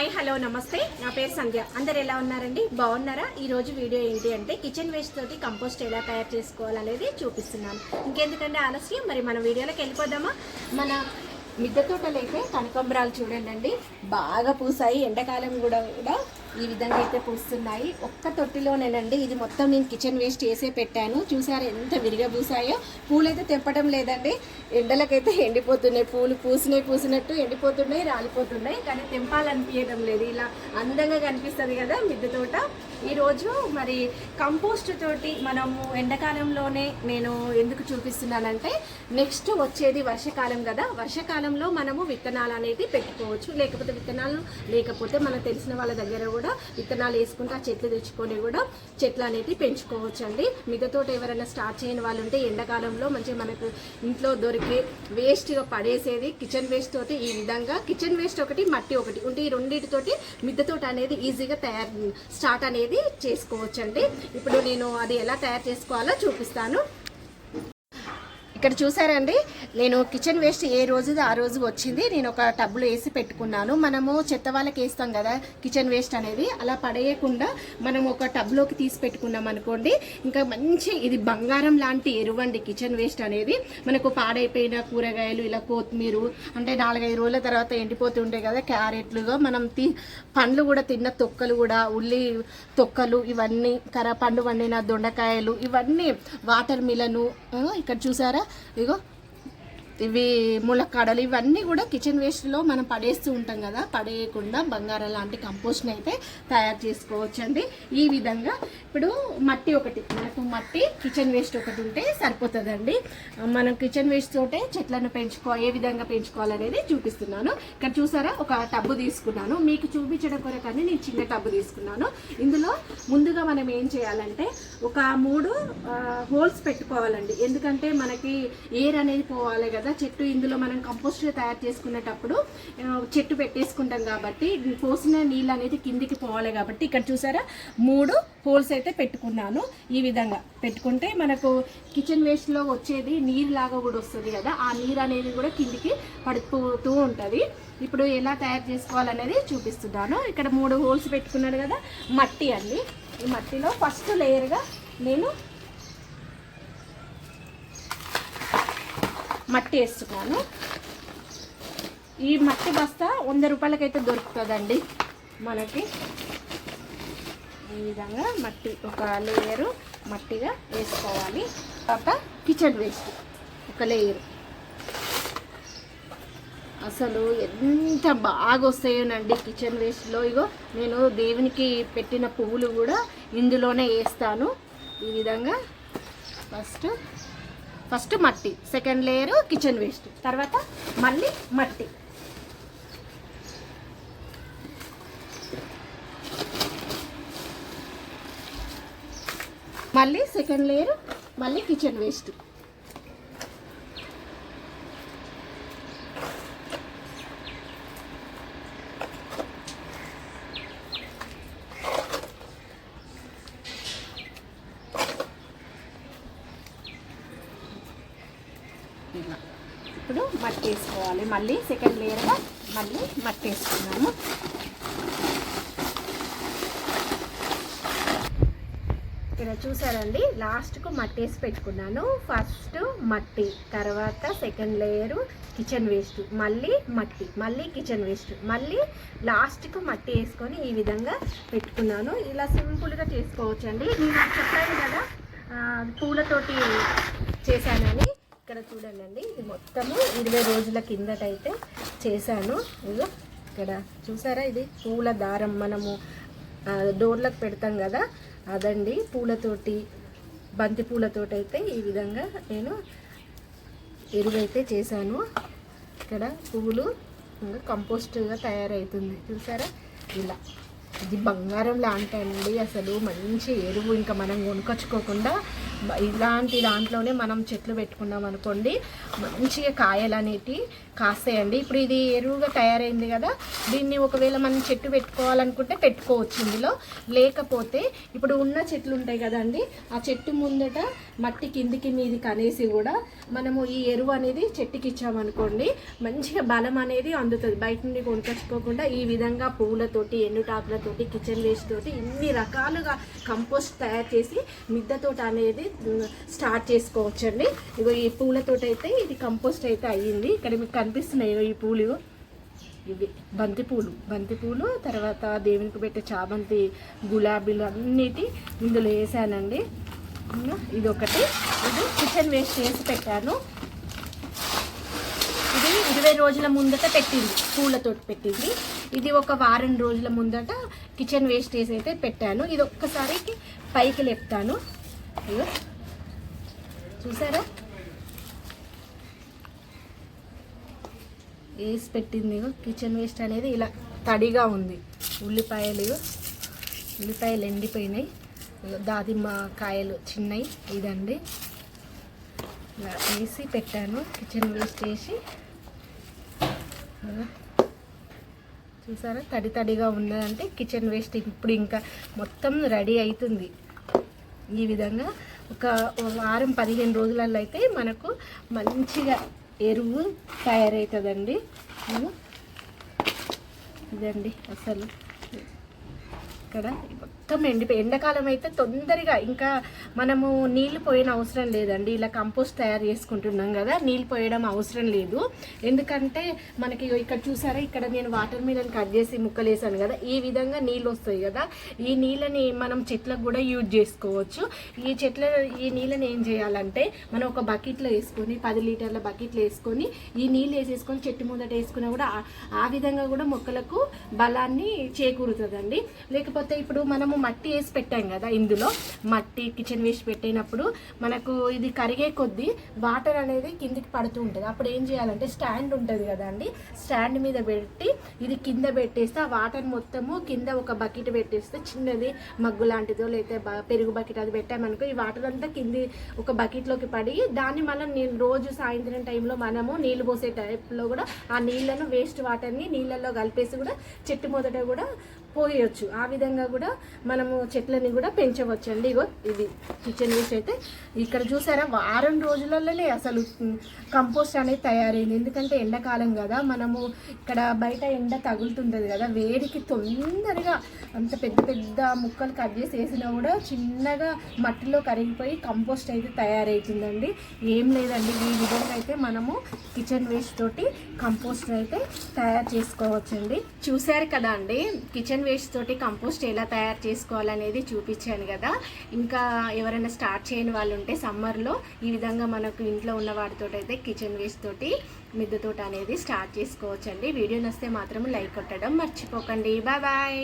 Hi hello నమస్తే. నా పేరు సంధ్య. అందరు ఎలా ఉన్నారండి? బాగున్నారా? ఈరోజు వీడియో ఏంటి అంటే కిచెన్ వేస్ట్ తోటి కంపోస్ట్ ఎలా తయారు చేసుకోవాలనేది చూపిస్తున్నాను. ఇంకెందుకంటే ఆలస్యం మరి మన వీడియోలోకి వెళ్ళిపోదామా? మన మిద్దె తోటలు అయితే కనకంబరాలు చూడండి బాగా పూసాయి. ఎండాకాలం కూడా కూడా ఈ విధంగా అయితే పూస్తున్నాయి. ఒక్క తొట్టిలోనేనండి ఇది మొత్తం నేను కిచెన్ వేస్ట్ చేసే పెట్టాను. చూసారు ఎంత విరిగా పూసాయో? పూలైతే తెంపడం లేదండి. ఎండలకైతే ఎండిపోతున్నాయి. పూలు పూసినాయి పూసినట్టు ఎండిపోతున్నాయి రాలిపోతున్నాయి. కానీ తెంపాలనిపించడం లేదు. ఇలా అందంగా కనిపిస్తుంది కదా మిద్దె తోట. ఈరోజు మరి కంపోస్ట్ తోటి మనము ఎండాకాలంలోనే నేను ఎందుకు చూపిస్తున్నానంటే నెక్స్ట్ వచ్చేది వర్షాకాలం కదా. వర్షాకాలంలో మనము విత్తనాలు అనేది పెట్టుకోవచ్చు. లేకపోతే విత్తనాలు లేకపోతే మనకు తెలిసిన వాళ్ళ దగ్గర కూడా విత్తనాలు వేసుకుంటే ఆ చెట్లు తెచ్చుకొని కూడా చెట్లు అనేది పెంచుకోవచ్చు అండి మిగతోట ఎవరైనా స్టార్ట్ చేయని వాళ్ళు ఉంటే ఎండాకాలంలో మంచిగా మనకు ఇంట్లో దొరికే వేస్ట్గా పడేసేది కిచెన్ వేస్ట్ తోటి ఈ విధంగా. కిచెన్ వేస్ట్ ఒకటి మట్టి ఒకటి. ఉంటే ఈ రెండింటితోటి మిద్దతోట అనేది ఈజీగా తయారు స్టార్ట్ అనేది చేసుకోవచ్చండి. ఇప్పుడు నేను అది ఎలా తయారు చేసుకోవాలో చూపిస్తాను. ఇక్కడ చూసారండి నేను కిచెన్ వేస్ట్ ఏ రోజుది ఆ రోజు వచ్చింది. నేను ఒక టబ్లో వేసి పెట్టుకున్నాను. మనము చెత్త వాళ్ళకి వేస్తాం కదా కిచెన్ వేస్ట్ అనేది. అలా పడేయకుండా మనం ఒక టబ్లోకి తీసి పెట్టుకున్నాం అనుకోండి ఇంకా మంచి ఇది బంగారం లాంటి ఎరువండి కిచెన్ వేస్ట్ అనేది. మనకు పాడైపోయిన కూరగాయలు ఇలా కొత్తిమీర అంటే నాలుగైదు రోజుల తర్వాత ఎండిపోతుంటాయి కదా క్యారెట్లుగా మనం తీ పండ్లు కూడా తిన్న తొక్కలు కూడా ఉల్లి తొక్కలు ఇవన్నీ కర పండు వండిన దొండకాయలు ఇవన్నీ వాటర్ మిలను ఇక్కడ చూసారా? ఇగో ఇవి ములక్కాడలు ఇవన్నీ కూడా కిచెన్ వేస్ట్లో మనం పడేస్తూ ఉంటాం కదా. పడేయకుండా బంగారం లాంటి కంపోస్ట్ని అయితే తయారు చేసుకోవచ్చండి. ఈ విధంగా ఇప్పుడు మట్టి ఒకటి మనకు మట్టి కిచెన్ వేస్ట్ ఒకటి ఉంటే సరిపోతుందండి. మనం కిచెన్ వేస్ట్ తోటే చెట్లను పెంచుకో ఏ విధంగా పెంచుకోవాలనేది చూపిస్తున్నాను. ఇక్కడ చూసారా? ఒక టబ్బు తీసుకున్నాను. మీకు చూపించడం కొరకని నేను చిన్న టబ్బు తీసుకున్నాను. ఇందులో ముందుగా మనం ఏం చేయాలంటే ఒక మూడు హోల్స్ పెట్టుకోవాలండి. ఎందుకంటే మనకి ఎయిర్ అనేది పోవాలి కదా చెట్టు ఇందులో మనం కంపోస్ట్ తయారు చేసుకునేటప్పుడు చెట్టు పెట్టేసుకుంటాం కాబట్టి పోసిన నీళ్ళు అనేది కిందికి పోవాలి కాబట్టి ఇక్కడ చూసారా మూడు హోల్స్ అయితే పెట్టుకున్నాను. ఈ విధంగా పెట్టుకుంటే మనకు కిచెన్ వేస్ట్లో వచ్చేది నీరు లాగా కూడా వస్తుంది కదా ఆ నీరు అనేది కూడా కిందికి పడిపోతూ ఉంటుంది. ఇప్పుడు ఎలా తయారు చేసుకోవాలనేది చూపిస్తున్నాను. ఇక్కడ మూడు హోల్స్ పెట్టుకున్నాను కదా మట్టి అండి. ఈ మట్టిలో ఫస్ట్ లేయర్గా నేను మట్టి వేస్తున్నాను. ఈ మట్టి బస్తా వంద రూపాయలకైతే దొరుకుతుందండి మనకి. ఈ విధంగా మట్టి ఒక లేయరు మట్టిగా వేసుకోవాలి. తర్వాత కిచెన్ వేస్ట్ ఒక లేయరు. అసలు ఎంత బాగా వస్తాయోనండి కిచెన్ వేస్ట్లో. ఇగో నేను దేవునికి పెట్టిన పువ్వులు కూడా ఇందులోనే వేస్తాను. ఈ విధంగా ఫస్ట్ ఫస్ట్ మట్టి సెకండ్ లేయర్ కిచెన్ వేస్ట్. తర్వాత మళ్ళీ మట్టి. మళ్ళీ సెకండ్ లేయర్ మళ్ళీ కిచెన్ వేస్ట్. ఇప్పుడు మట్టి వేసుకోవాలి మళ్ళీ సెకండ్ లేయర్గా మళ్ళీ మట్టి వేసుకున్నాము ఇక్కడ చూసారండి లాస్ట్కు మట్టి వేసి పెట్టుకున్నాను. ఫస్ట్ మట్టి తర్వాత సెకండ్ లేయరు కిచెన్ వేస్ట్ మళ్ళీ మట్టి మళ్ళీ కిచెన్ వేస్ట్ మళ్ళీ లాస్ట్కు మట్టి వేసుకొని ఈ విధంగా పెట్టుకున్నాను. ఇలా సింపుల్గా చేసుకోవచ్చండి. నేను చెప్పాను కదా పూలతోటి చేశానని. ఇక్కడ చూడండి ఇది మొత్తము ఇరవై రోజుల కిందటైతే చేశాను. ఇదిగో ఇక్కడ చూసారా ఇది? పూల దారం మనము డోర్లకు పెడతాం కదా అదండి. పూలతోటి బంతి పూలతోటి అయితే ఈ విధంగా నేను ఎరువైతే చేశాను. ఇక్కడ పువ్వులు ఇంకా కంపోస్ట్గా తయారవుతుంది చూసారా? ఇలా. ఇది బంగారం లాంటి అసలు మంచి ఎరువు ఇంకా మనం కొనుకొచ్చుకోకుండా ఇలాంటి దాంట్లోనే మనం చెట్లు పెట్టుకున్నాం అనుకోండి మంచిగా కాయలు అనేటివి కాస్తాయండి. ఇప్పుడు ఇది ఎరువుగా తయారైంది కదా దీన్ని ఒకవేళ మనం చెట్టు పెట్టుకోవాలనుకుంటే పెట్టుకోవచ్చు ఇందులో. లేకపోతే ఇప్పుడు ఉన్న చెట్లు ఉంటాయి కదండి ఆ చెట్టు ముందట మట్టి కిందికి మీది కనేసి కూడా మనము ఈ ఎరువు అనేది చెట్టుకి ఇచ్చామనుకోండి మంచిగా బలం అనేది అందుతుంది. బయట నుండి కొనుకొచ్చుకోకుండా ఈ విధంగా పువ్వులతోటి తోటి కిచెన్ వేస్ట్ తోటి ఇన్ని రకాలుగా కంపోస్ట్ తయారు చేసి మిద్దతోట అనేది స్టార్ట్ చేసుకోవచ్చండి. ఇగో ఈ పూలతోటి అయితే ఇది కంపోస్ట్ అయితే అయ్యింది. ఇక్కడ మీకు కనిపిస్తున్నాయి ఈ పూలు ఇవి బంతిపూలు. బంతిపూలు తర్వాత దేవునికి పెట్టే చామంతి గులాబీలు అన్నిటి ఇందులో వేసానండి. ఇది ఒకటి ఇది కిచెన్ వేస్ట్ చేసి పెట్టాను. ఇది ఇరవై రోజుల ముందట పెట్టింది. పూలతో పెట్టింది. ఇది ఒక వారం రోజుల ముందట కిచెన్ వేస్టేజ్ అయితే పెట్టాను. ఇది ఒక్కసారికి పైకి లేపుతాను. అయ్యో. చూసారా? వేసి పెట్టింది కిచెన్ వేస్ట్ అనేది ఇలా తడిగా ఉంది. ఉల్లిపాయలు ఉల్లిపాయలు ఎండిపోయినాయి. దాదిమ్మ కాయలు చిన్నవి ఇదండి. ఇలా వేసి పెట్టాను. కిచెన్ వేస్ట్ వేసి చూసారా? తడి తడిగా ఉన్నదంటే కిచెన్ వేస్ట్. ఇప్పుడు ఇంకా మొత్తం రెడీ అవుతుంది ఈ విధంగా ఒక వారం పదిహేను రోజులలో అయితే మనకు మంచిగా ఎరువు తయారవుతుందండి ఇదండి అసలు. ఇక్కడ మొత్తం ఎండిపోయి ఎండాకాలం అయితే తొందరగా ఇంకా మనము నీళ్ళు పోయిన అవసరం లేదండి. ఇలా కంపోస్ట్ తయారు చేసుకుంటున్నాం కదా నీళ్ళు పోయడం అవసరం లేదు. ఎందుకంటే మనకి ఇక్కడ చూసారా ఇక్కడ నేను వాటర్ మిలన్ కట్ చేసి ముక్కలు వేసాను కదా ఈ విధంగా నీళ్ళు వస్తాయి కదా. ఈ నీళ్ళని మనం చెట్లకు కూడా యూజ్ చేసుకోవచ్చు. ఈ చెట్ల ఈ నీళ్ళని ఏం చేయాలంటే మనం ఒక బకెట్లో వేసుకొని పది లీటర్ల బకెట్లో వేసుకొని ఈ నీళ్ళు వేసేసుకొని చెట్టు ముందట వేసుకున్నా కూడా ఆ- ఆ విధంగా కూడా మొక్కలకు బలాన్ని చేకూరుతుందండి. లేకపోతే ఇప్పుడు మనము మట్టి వేసి పెట్టాం కదా ఇందులో. మట్టి కిచెన్ వేస్ట్ పెట్టినప్పుడు మనకు ఇది కరిగే కొద్దీ వాటర్ అనేది కిందికి పడుతూ ఉంటుంది. అప్పుడు ఏం చేయాలంటే స్టాండ్ ఉంటుంది కదా అండి. స్టాండ్ మీద పెట్టి ఇది కింద పెట్టేస్తే ఆ వాటర్ మొత్తము కింద ఒక బకెట్ పెట్టేస్తే చిన్నది మగ్గు లాంటిదో లేకపోతే బ- పెరుగు బకెట్ అది పెట్టామనుకో ఈ వాటర్ అంతా కింది ఒక బకెట్లోకి పడి దాన్ని మనం నేను రోజు సాయంత్రం టైంలో మనము నీళ్ళు పోసే టైప్లో కూడా ఆ నీళ్ళను వేస్ట్ వాటర్ని నీళ్ళల్లో కలిపేసి కూడా చెట్టు మొదట కూడా పోయొచ్చు. ఆ విధంగా కూడా మనము చెట్లని కూడా పెంచవచ్చు అండి ఇగో ఇది కిచెన్ వేస్ట్ అయితే. ఇక్కడ చూసారా వారం రోజులలోనే అసలు కంపోస్ట్ అనేది తయారైంది. ఎందుకంటే ఎండాకాలం కదా మనము ఇక్కడ బయట ఎండ తగులుతుంటుంది కదా వేడికి తొందరగా అంత పెద్ద పెద్ద ముక్కలు కట్ చేసి వేసినా కూడా చిన్నగా మట్టిలో కరిగిపోయి కంపోస్ట్ అయితే తయారవుతుందండి ఏం లేదండి ఈ విధంగా అయితే మనము కిచెన్ వేస్ట్ తోటి కంపోస్ట్ అయితే తయారు చేసుకోవచ్చండి. చూశారు కదా అండి కిచెన్ వేస్ట్ తోటి కంపోస్ట్ ఎలా తయారు చేసుకోవాలనేది చూపించాను కదా. ఇంకా ఎవరైనా స్టార్ట్ చేయని వాళ్ళు ఉంటే సమ్మర్లో ఈ విధంగా మనకు ఇంట్లో ఉన్న వాటితో అయితే కిచెన్ వేస్ట్ తోటి మిద్దె తోట అనేది స్టార్ట్ చేసుకోవచ్చండి. వీడియో నస్తే మాత్రం లైక్ కొట్టడం మర్చిపోకండి. Bye bye